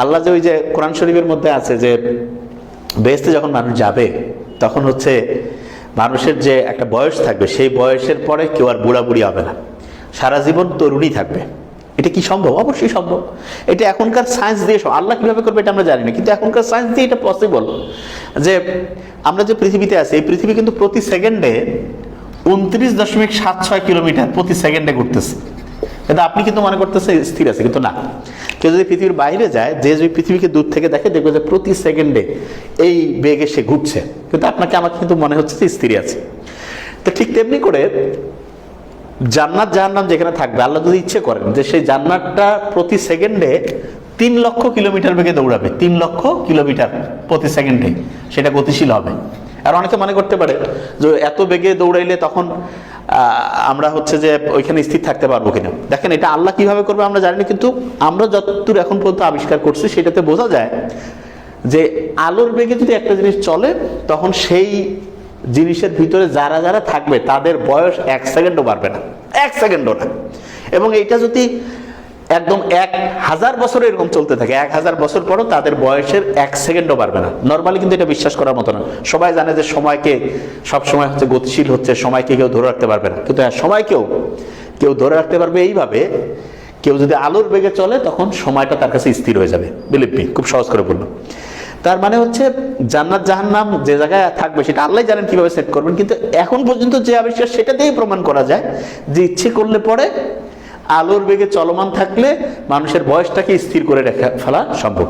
আল্লাহ যে ওই যে কোরআন শরীফের মধ্যে আছে যে বেহেস্তে যখন মানুষ যাবে, তখন হচ্ছে মানুষের যে একটা বয়স থাকবে, সেই বয়সের পরে কেউ আর বুড়া বুড়ি হবে না। সারা জীবন তরুণী থাকবে। এটা কি সম্ভব? অবশ্যই সম্ভব। এটা এখনকার সায়েন্স দিয়ে আল্লাহ কীভাবে করবে এটা আমরা জানি না, কিন্তু এখনকার সায়েন্স দিয়ে এটা পসিবল যে আমরা যে পৃথিবীতে আছি, এই পৃথিবী কিন্তু প্রতি সেকেন্ডে উনত্রিশ দশমিক সাত ছয় কিলোমিটার প্রতি সেকেন্ডে ঘুরতেছে। কিন্তু আপনি কিন্তু মনে করতেছে স্থির আছে, কিন্তু না। কেউ যদি পৃথিবীর বাইরে যায়, যে যদি পৃথিবীকে দূর থেকে দেখে, দেখবে যে প্রতি সেকেন্ডে এই বেগে সে ঘুরছে। কিন্তু আপনাকে, আমাকে কিন্তু মনে হচ্ছে যে স্থির আছে। তো ঠিক তেমনি করে জান্নাত জাহান্নাম যেখানে থাকবে, আল্লাহ যদি ইচ্ছে করেন যে সেই জান্নাতটা প্রতি সেকেন্ডে তিন লক্ষ কিলোমিটার বেগে দৌড়াবে, তিন লক্ষ কিলোমিটার প্রতি সেকেন্ডে, সেটা গতিশীল হবে। আর অনেকে মনে করতে পারে যে এত বেগে দৌড়াইলে তখন আমরা হচ্ছে যে ওইখানে স্থির থাকতে পারব কিনা। দেখেন, এটা আল্লাহ কীভাবে করবে আমরা জানি না, কিন্তু আমরা যতদূর এখন পর্যন্ত আবিষ্কার করছি, সেটাতে বোঝা যায় যে আলোর বেগে যদি একটা জিনিস চলে, তখন সেই জিনিসের ভিতরে যারা যারা থাকবে, তাদের বয়স এক সেকেন্ডও বাড়বে না। এক সেকেন্ডও না। এবং এটা যদি একদম এক হাজার বছর এরকম চলতে থাকে। এক হাজার বছর পরও তাদের বয়সের এক সেকেন্ডও বাড়বে না। নর্মালি কিন্তু এটা বিশ্বাস করার মতো না। সবাই জানে যে সময়কে সব সময় হচ্ছে গতিশীল হচ্ছে, সময়কে কেউ ধরে রাখতে পারবে না। কিন্তু হ্যাঁ সময়কেও কেউ ধরে রাখতে পারবে এইভাবে, কেউ যদি আলোর বেগে চলে তখন সময়টা তার কাছে স্থির হয়ে যাবে। বিলিভ মি খুব সহজ করে বলল তার মানে হচ্ছে জান্নাত জাহান্নাম যে জায়গায় থাকবে সেটা আল্লাহ জানেন কীভাবে সেট করবেন। কিন্তু এখন পর্যন্ত যে আবিষ্কার সেটা দিয়েই প্রমাণ করা যায় যে ইচ্ছে করলে পরে আলোর বেগে চলমান থাকলে মানুষের বয়সটাকে স্থির করে রেখে ফেলা সম্ভব।